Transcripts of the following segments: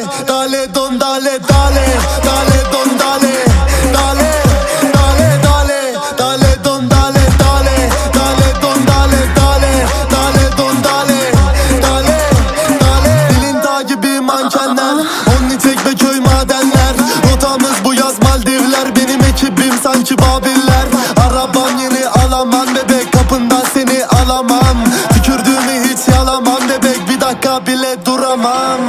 dale don dale dale Dale don dale Dale dale dale Dale don dale dale Dale don dale dale Dale don dale Dale dale Dilin dağ gibi mankenlerOnni çekme köy madenler Rotamız bu yaz Maldivler Benim ekibim sanki Babiller Arabam yeni alamam bebek Kapından seni alamam Tükürdüğümü hiç yalamam bebek Bir dakika bile duramam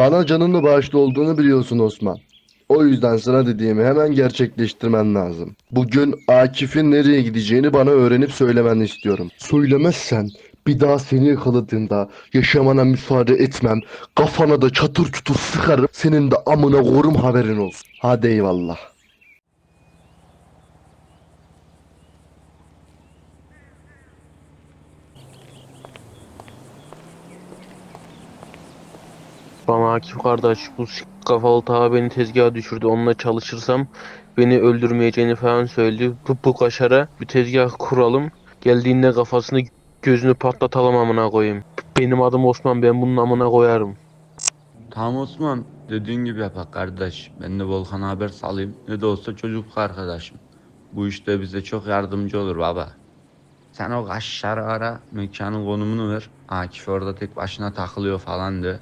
Bana canını bağışlı olduğunu biliyorsun Osman. O yüzden sana dediğimi hemen gerçekleştirmen lazım. Bugün Akif'in nereye gideceğini bana öğrenip söylemeni istiyorum. Söylemezsen bir daha seni yakaladığımda yaşamana müsaade etmem. Kafana da çatır çutur sıkarım. Senin de amına korum haberin olsun. Hadi eyvallah. Bana Akif kardeş bu kafalı taha beni tezgaha düşürdü. Onunla çalışırsam beni öldürmeyeceğini falan söyledi. Bu, bu kaşara bir tezgah kuralım. Geldiğinde kafasını gözünü patlatalım amına koyayım. Benim adım Osman ben bunun amına koyarım. Tamam Osman dediğin gibi yapak kardeş. Ben de Volkan'a haber salayım. Ne de olsa çocukluk arkadaşım. Bu işte bize çok yardımcı olur baba. Sen o kaşları ara, mekanın konumunu ver. Akif orada tek başına takılıyor falan de.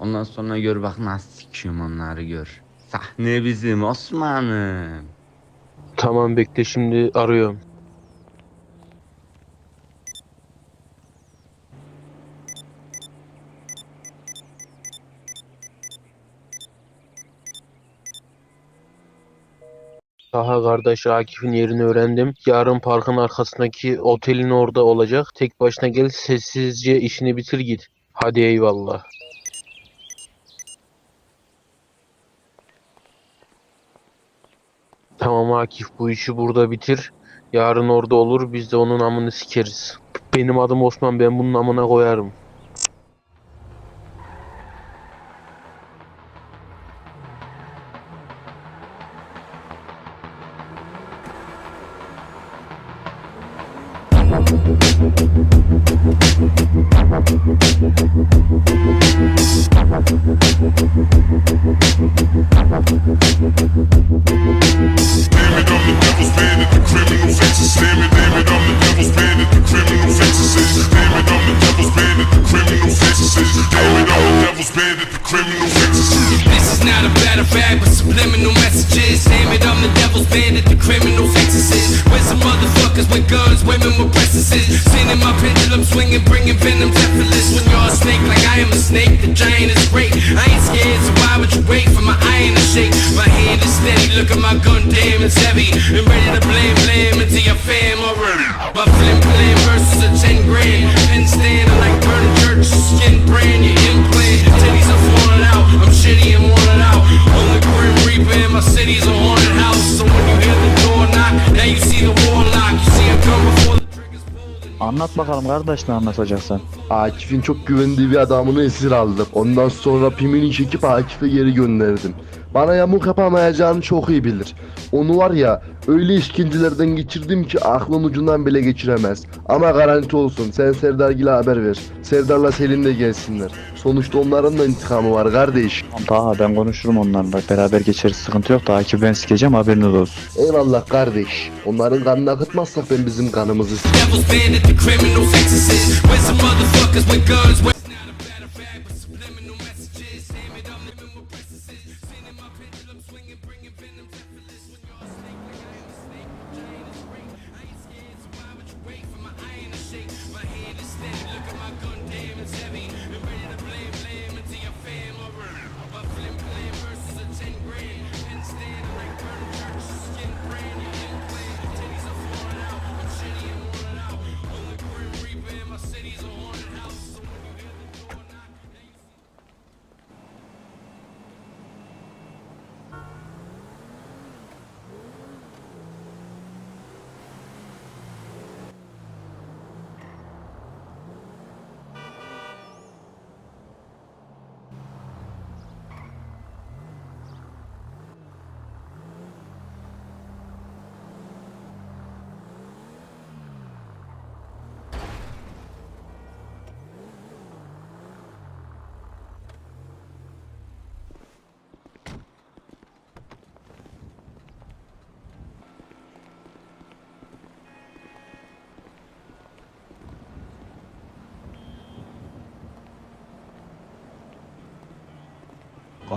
Ondan sonra gör bak nasıl sikiyorum onları gör. Sahne bizim Osman'ım. Tamam bekle şimdi arıyorum. Daha kardeş Akif'in yerini öğrendim. Yarın parkın arkasındaki otelin orada olacak. Tek başına gel sessizce işini bitir git. Hadi eyvallah. Tamam Akif bu işi burada bitir. Yarın orada olur biz de onun amını sikeriz. Benim adım Osman ben bunun amına koyarım. Look at my gun, damn, it's heavy. And ready to blame, blame into your fam already. My flim flam versus a 10 grand. Pen stand, I like burning church, skin brand, your implant. Titties are falling out, I'm shitty and worn out. Only grim reaper in my city's a haunted house. So when you hear the door knock, now you see the warlock. You see him come before the Anlat bakalım kardeş ne anlatacaksın? Akif'in çok güvendiği bir adamını esir aldım. Ondan sonra pimini çekip Akif'e geri gönderdim. Bana yamuk yapamayacağını çok iyi bilir. Onu var ya öyle işkencelerden geçirdim ki aklın ucundan bile geçiremez. Ama garanti olsun sen Serdargil'e haber ver. Serdar'la Selin de gelsinler. Sonuçta onların da intikamı var kardeş. Daha ben konuşurum onlarla. Beraber geçeriz sıkıntı yok. Akif ben sikeceğim haberiniz olsun. Eyvallah kardeş. Onların kanını akıtmazsak ben bizim kanımızı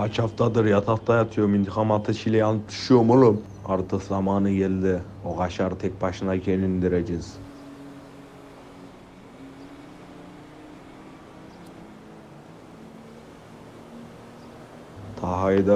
Kaç haftadır yatakta yatıyorum. intikam ateşiyle yanıp düşüyorum oğlum. Artık zamanı geldi. O kaşarı tek başına indireceğiz. Taha'yı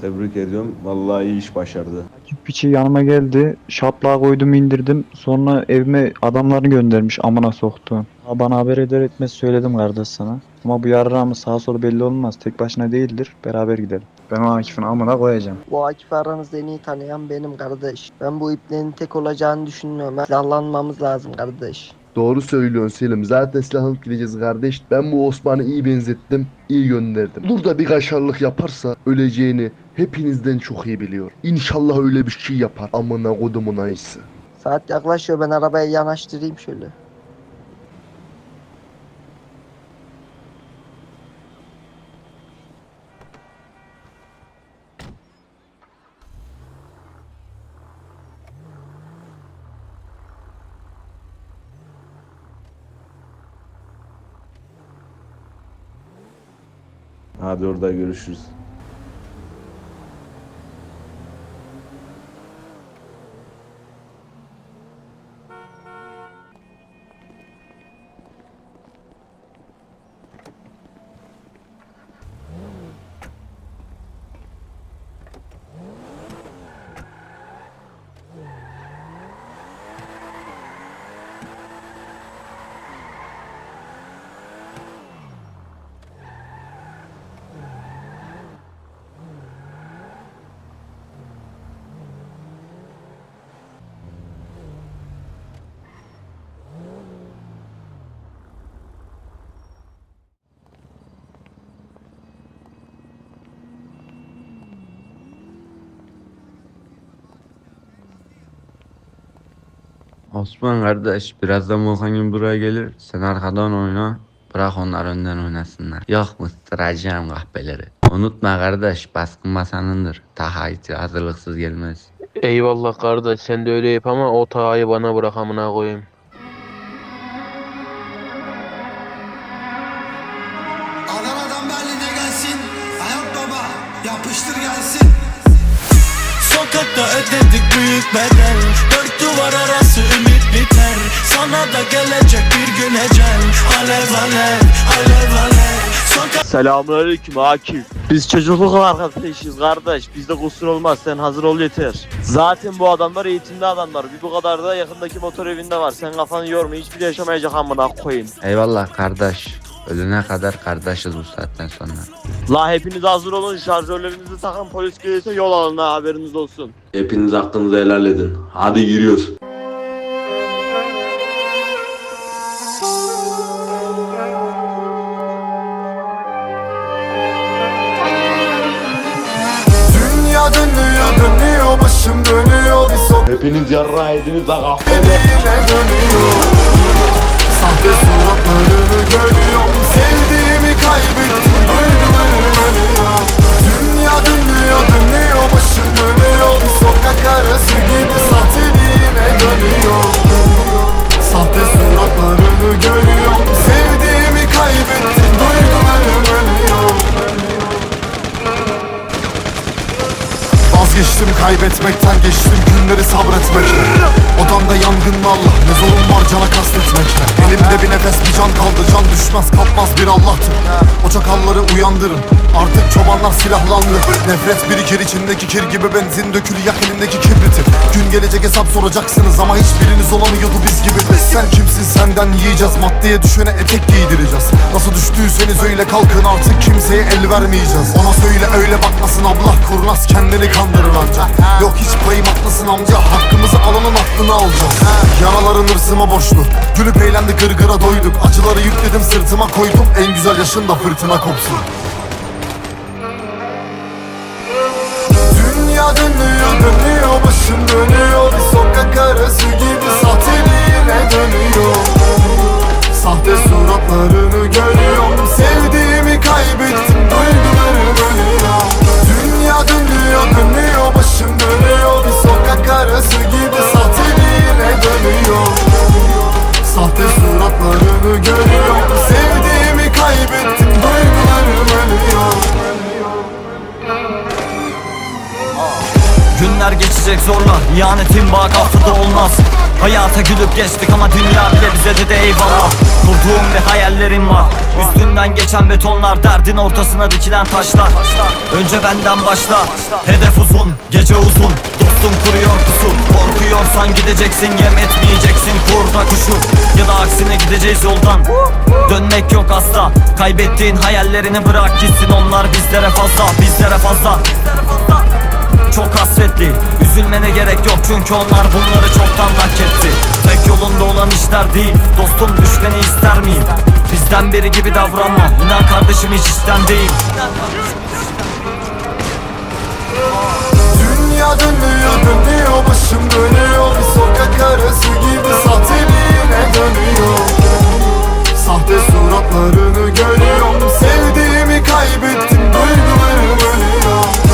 tebrik ediyorum. Vallahi iyi iş başardı. Akif piçi yanıma geldi. Şaplığa koydum indirdim. Sonra evime adamlarını göndermiş amına soktu. Ha, Bana haber eder etmez söyledim kardeş sana. Ama bu yarrağımın sağa solu belli olmaz. Tek başına değildir. Beraber gidelim. Ben o Akif'in amına koyacağım. Bu Akif'i aranızda en iyi tanıyan benim kardeş. Ben bu iplerin tek olacağını düşünmüyorum. Silahlanmamız lazım kardeş. Doğru söylüyorsun Selim. Zaten silah alıp gideceğiz kardeş. Ben bu Osman'ı iyi benzettim, iyi gönderdim. Burada bir kaşarlık yaparsa öleceğini hepinizden çok iyi biliyor. İnşallah öyle bir şey yapar. Amına kodumun ayısı. Saat yaklaşıyor ben arabayı yanaştırayım şöyle. Hadi orada görüşürüz. Osman kardeş birazdan Volkan buraya gelir. Sen arkadan oyna. Bırak onlar önden oynasınlar. Yok mıstıracağım kahpeleri. Unutma kardeş baskın masanındır. Taha hiç hazırlıksız gelmez. Eyvallah kardeş sen de öyle yap ama o tağayı bana bırak amına koyayım. Adana'dan Berlin'e gelsin Hayat baba yapıştır gelsin Sokakta ödedik büyük bedel Dört duvar arası ümit biter Sana da gelecek bir gün ecel Alev alev alev alev Selamünaleyküm Akif. Biz çocukluk arkadaşıyız kardeş. Bizde kusur olmaz. Sen hazır ol yeter. Zaten bu adamlar eğitimli adamlar. Bir bu kadar da yakındaki motor evinde var. Sen kafanı yorma. Hiçbir yaşamayacak amına koyayım. Eyvallah kardeş. Ölene kadar kardeşiz bu saatten sonra. La hepiniz hazır olun. Şarjörlerinizi takın. Polis gelirse yol alın ha haberiniz olsun. Hepiniz hakkınızı helal edin. Hadi giriyoruz. Hepiniz yarra ediniz. Yine dönüyor Sahte suratlarını görüyorum Kaybetmekten geçtim günleri sabretmekle Odamda yangınla Allah ne zorun var cana kastetmekle Elimde bir nefes bir can kaldı can düşmez kalkmaz bir Allah'tır. O çakalları uyandırın artık çobanlar silahlandı. Nefret birikir içindeki kir gibi benzin dökülü yak elindeki kibriti Gün gelecek hesap soracaksınız ama hiçbiriniz olamıyordu biz gibi. Sen kimsin senden yiyeceğiz maddeye düşene etek giydireceğiz. Nasıl düştüyseniz öyle kalkın artık kimseye el vermeyeceğiz. Ona söyle öyle bakmasın abla kurnaz kendini kandırır anca Yok hiç payım haklısın amca. Hakkımızı alanın aklını alacağız. Yaraların hırsıma borçlu. Gülüp eğlendik gırgıra doyduk. Acıları yükledim sırtıma koydum. En güzel yaşında fırtına kopsun. Dünya dönüyor dönüyor. Başım dönüyor. Bir sokak arası gibi sahteliğine dönüyor. Sahte suratlarını görüyorum. Sevdiğimi kaybettim İhanetin bak haftada olmaz. Hayata gülüp geçtik ama dünya bile bize dedi eyvallah. Kurduğum bir hayallerim var. Üstünden geçen betonlar Derdin ortasına dikilen taşlar. Önce benden başla. Hedef uzun, gece uzun. Dostum kuruyor pusu Korkuyorsan gideceksin Yem etmeyeceksin. Kurda kuşu. Ya da aksine gideceğiz yoldan. Dönmek yok asla. Kaybettiğin hayallerini bırak gitsin. Onlar bizlere fazla Bizlere fazla çok hasretli. Üzülmene gerek yok çünkü onlar bunları çoktan hak etti. Tek yolunda olan işler değil Dostum düşmeni ister miyim? Bizden biri gibi davranma İnan kardeşim hiç işten değil. Dünya dönüyor dönüyor başım dönüyor. Bir sokak arası gibi sahteliğine dönüyor. Sahte suratlarını görüyorum Sevdiğimi kaybettim duygularım ölüyor